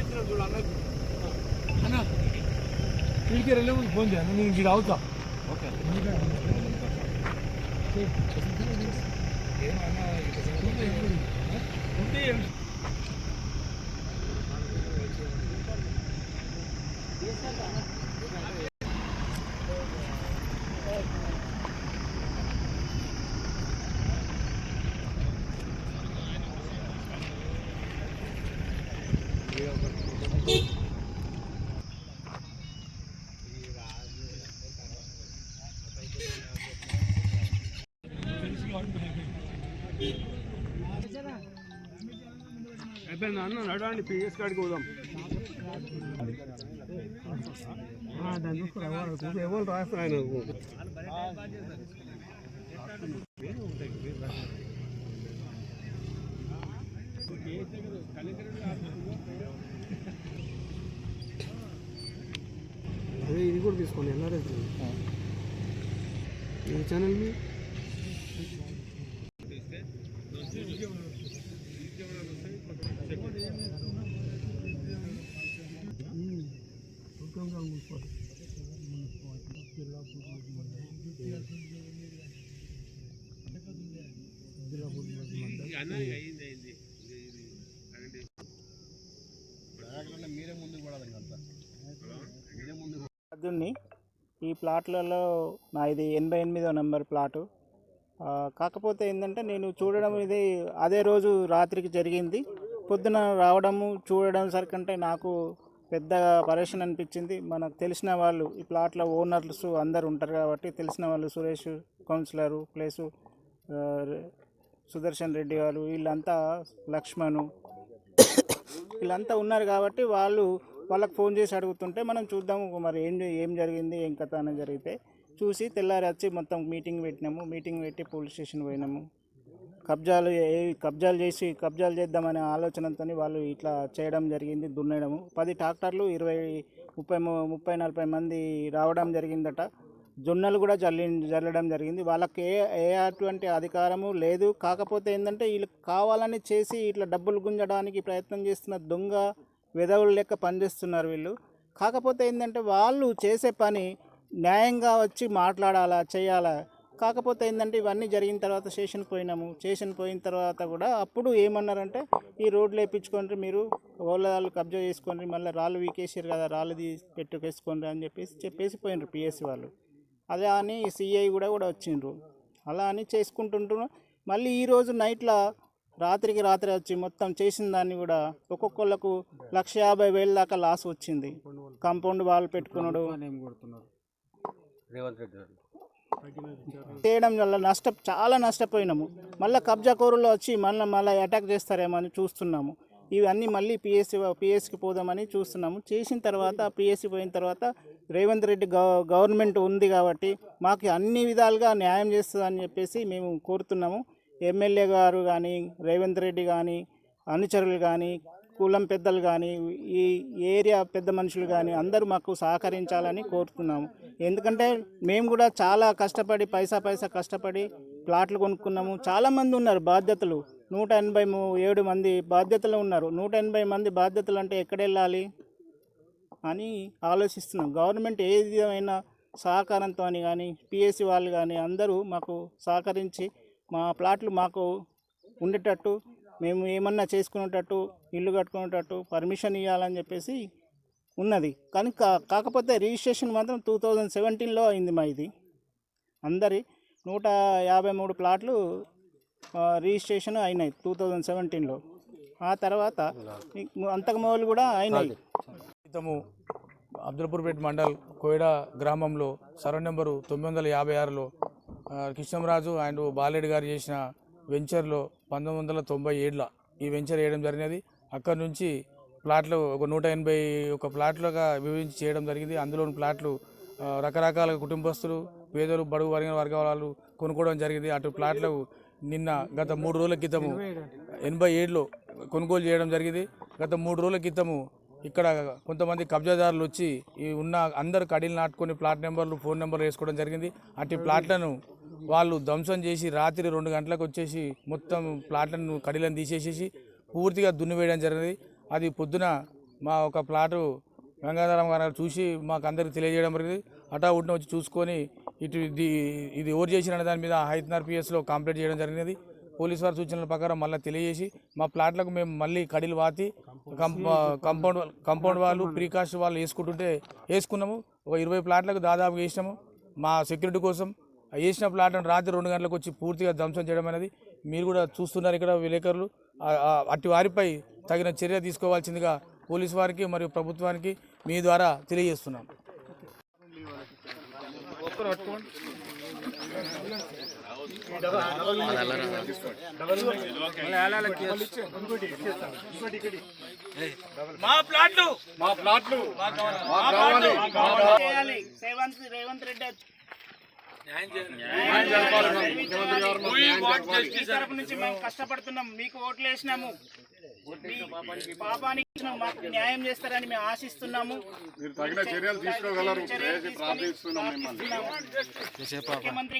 ఇచ్చిన చూడు అన్నకి అన్న ఇంటికి వెళ్ళే ముందు ఫోన్ చేయాలి నేను ఇంటికి అవుతా. ఓకే. ఉంటే అయిపోయింది అన్న? నడవండి పిఎస్ కాడికి పోదాం. ఎవరు రాస్తారు ఆయన? అదే ఇది కూడా తీసుకోండి ఎల్ఆర్ఎస్. ఏ ఛానల్ మీ? అర్జున్ని ఈ ప్లాట్లలో నా ఇది ఎనభై ఎనిమిదో నెంబర్ ప్లాటు. కాకపోతే ఏంటంటే నేను చూడడం ఇది అదే రోజు రాత్రికి జరిగింది. పొద్దున రావడము చూడడం సరికంటే నాకు పెద్ద పరేషన్ అనిపించింది. మనకు తెలిసిన వాళ్ళు ఈ ప్లాట్ల ఓనర్స్ అందరు ఉంటారు కాబట్టి తెలిసిన వాళ్ళు సురేష్ కౌన్సిలరు ప్లస్ సుదర్శన్ రెడ్డి గారు వీళ్ళంతా లక్ష్మణు వీళ్ళంతా ఉన్నారు కాబట్టి వాళ్ళు వాళ్ళకి ఫోన్ చేసి అడుగుతుంటే మనం చూద్దాము మరి ఏం ఏం జరిగింది ఏం కథ అని జరిగితే చూసి తెల్లారి వచ్చి మొత్తం మీటింగ్ పెట్టినాము. మీటింగ్ పెట్టి పోలీస్ స్టేషన్ పోయినాము. కబ్జాలు ఏ కబ్జాలు చేసి కబ్జాలు చేద్దామనే ఆలోచనతో వాళ్ళు ఇట్లా చేయడం జరిగింది దున్నడము. పది ట్రాక్టర్లు ఇరవై ముప్పై ము- ముప్పై నలభై మంది రావడం జరిగిందట. జొన్నలు కూడా జల్లి జల్లడం జరిగింది. వాళ్ళకి ఏ ఏ అటువంటి అధికారము లేదు. కాకపోతే ఏంటంటే వీళ్ళు కావాలని చేసి ఇట్లా డబ్బులు గుంజడానికి ప్రయత్నం చేస్తున్న దొంగ విధవులు లెక్క పనిచేస్తున్నారు వీళ్ళు. కాకపోతే ఏంటంటే వాళ్ళు చేసే పని న్యాయంగా వచ్చి మాట్లాడాలా చేయాలా? కాకపోతే ఏంటంటే ఇవన్నీ జరిగిన తర్వాత స్టేషన్కి పోయినాము. స్టేషన్ పోయిన తర్వాత కూడా అప్పుడు ఏమన్నారంటే ఈ రోడ్లు వేయించుకోండి మీరు ఓలాలు కబ్జా చేసుకోండి మళ్ళీ రాళ్ళు వీకేసారు కదా రాళ్ళు తీసి పెట్టుకేసుకోండి అని చెప్పేసి చెప్పేసి పోయినారు పిఎస్సి వాళ్ళు. అలా అని సిఐ కూడా కూడా వచ్చిండ్రు. అలా అని చేసుకుంటుంటున్నాం మళ్ళీ ఈరోజు నైట్లో రాత్రికి రాత్రి వచ్చి మొత్తం చేసిన దాన్ని కూడా ఒక్కొక్కళ్ళకు లక్ష యాభై వేల దాకా లాస్ వచ్చింది. కాంపౌండ్ వాళ్ళు పెట్టుకున్నాడు. చేయడం వల్ల నష్ట చాలా నష్టపోయినాము. మళ్ళీ కబ్జా కోరులో వచ్చి మళ్ళీ మళ్ళీ అటాక్ చేస్తారేమో అని చూస్తున్నాము. ఇవన్నీ మళ్ళీ పిఎస్సి పిఎస్సికి పోదామని చూస్తున్నాము. చేసిన తర్వాత పిఎస్సి పోయిన తర్వాత రేవంత్ రెడ్డి గవర్నమెంట్ ఉంది కాబట్టి మాకు అన్ని విధాలుగా న్యాయం చేస్తుందని చెప్పేసి మేము కోరుతున్నాము. ఎమ్మెల్యే గారు కానీ రేవంత్ రెడ్డి కానీ అనుచరులు కానీ కులం పెద్దలు కానీ ఈ ఏరియా పెద్ద మనుషులు కానీ అందరూ మాకు సహకరించాలని కోరుతున్నాము. ఎందుకంటే మేము కూడా చాలా కష్టపడి పైసా పైసా కష్టపడి ప్లాట్లు కొనుక్కున్నాము. చాలామంది ఉన్నారు బాధ్యతలు. నూట ఎనభై ఏడు మంది బాధ్యతలు ఉన్నారు. నూట ఎనభై మంది బాధ్యతలు అంటే ఎక్కడెళ్ళాలి అని ఆలోచిస్తున్నాం. గవర్నమెంట్ ఏ విధమైన సహకారంతో అని కానీ పిఎస్సి వాళ్ళు కానీ అందరూ మాకు సహకరించి మా ప్లాట్లు మాకు ఉండేటట్టు మేము ఏమన్నా చేసుకునేటట్టు ఇల్లు కట్టుకునేటట్టు పర్మిషన్ ఇవ్వాలని చెప్పేసి ఉన్నది. కానీ కా- కాకపోతే రిజిస్ట్రేషన్ మాత్రం టూ థౌజండ్ సెవెంటీన్లో అయింది మా ఇది. అందరి నూట యాభై మూడు ప్లాట్లు రిజిస్ట్రేషన్ అయినాయి టూ థౌజండ్ సెవెంటీన్లో. ఆ తర్వాత అంతకు మొదలు కూడా అయినాయి. క్రితము అబ్దుల్పూర్పేట మండల్ కోయడా గ్రామంలో సర్వ నెంబరు తొమ్మిది వందల యాభై ఆరులో కృష్ణంరాజు అండ్ బాలేడు గారు చేసిన వెంచర్లో పంతొమ్మిది వందల తొంభై ఏడులో ఈ వెంచర్ వేయడం జరిగినది. అక్కడి నుంచి ప్లాట్లు ఒక నూట ఎనభై ఒక ప్లాట్లుగా విభజించి చేయడం జరిగింది. అందులోని ప్లాట్లు రకరకాల కుటుంబస్తులు పేదలు బడుగు వర్గ వర్గాల వాళ్ళు కొనుక్కోవడం జరిగింది. అటు ప్లాట్లు నిన్న గత మూడు రోజుల క్రితము ఎనభై ఏడులో కొనుగోలు చేయడం జరిగింది. గత మూడు రోజుల క్రితము ఇక్కడ కొంతమంది కబ్జాదారులు వచ్చి ఈ ఉన్న అందరు కడీలు నాటుకొని ప్లాట్ నెంబర్లు ఫోన్ నెంబర్లు వేసుకోవడం జరిగింది. అట్టి ప్లాట్లను వాళ్ళు ధ్వంసం చేసి రాత్రి రెండు గంటలకు వచ్చేసి మొత్తం ప్లాట్లను కడీలను తీసేసేసి పూర్తిగా దున్నివేయడం జరిగింది. అది పొద్దున మా ఒక ప్లాటు గంగాధరం గారు చూసి మాకు అందరికి తెలియజేయడం జరిగింది. అటా ఉట్టిన వచ్చి చూసుకొని ఇటు ఇది ఇది ఎవరు చేసిన దాని మీద హైతనార్ పిఎస్లో కంప్లైంట్ చేయడం జరిగినది పోలీస్ వారి సూచనల ప్రకారం మళ్ళీ తెలియజేసి మా ప్లాట్లకు మేము మళ్ళీ కడీలు వాతి కంపౌండ్ కంపౌండ్ వాళ్ళు ప్రీకాస్ట్ వాళ్ళు వేసుకుంటుంటే వేసుకున్నాము. ఒక ఇరవై ప్లాట్లకు దాదాపు వేసినాము. మా సెక్యూరిటీ కోసం వేసిన ప్లాట్లను రాత్రి రెండు గంటలకు వచ్చి పూర్తిగా ధ్వంసం చేయడం అనేది మీరు కూడా చూస్తున్నారు ఇక్కడ విలేకరులు. అట్టి వారిపై తగిన చర్య తీసుకోవాల్సిందిగా పోలీస్ వారికి మరియు ప్రభుత్వానికి మీ ద్వారా తెలియజేస్తున్నాం. మా ప్లాట్లు. మా ప్లాట్లు. చేయాలి. రేవంత్ రేవంత్ రెడ్డి మీ తరపు నుంచి మేము కష్టపడుతున్నాం. మీకు ఓట్లు వేసినాము. మీ పాపానికి. మాకు న్యాయం చేస్తారని మేము ఆశిస్తున్నాము. ముఖ్యమంత్రి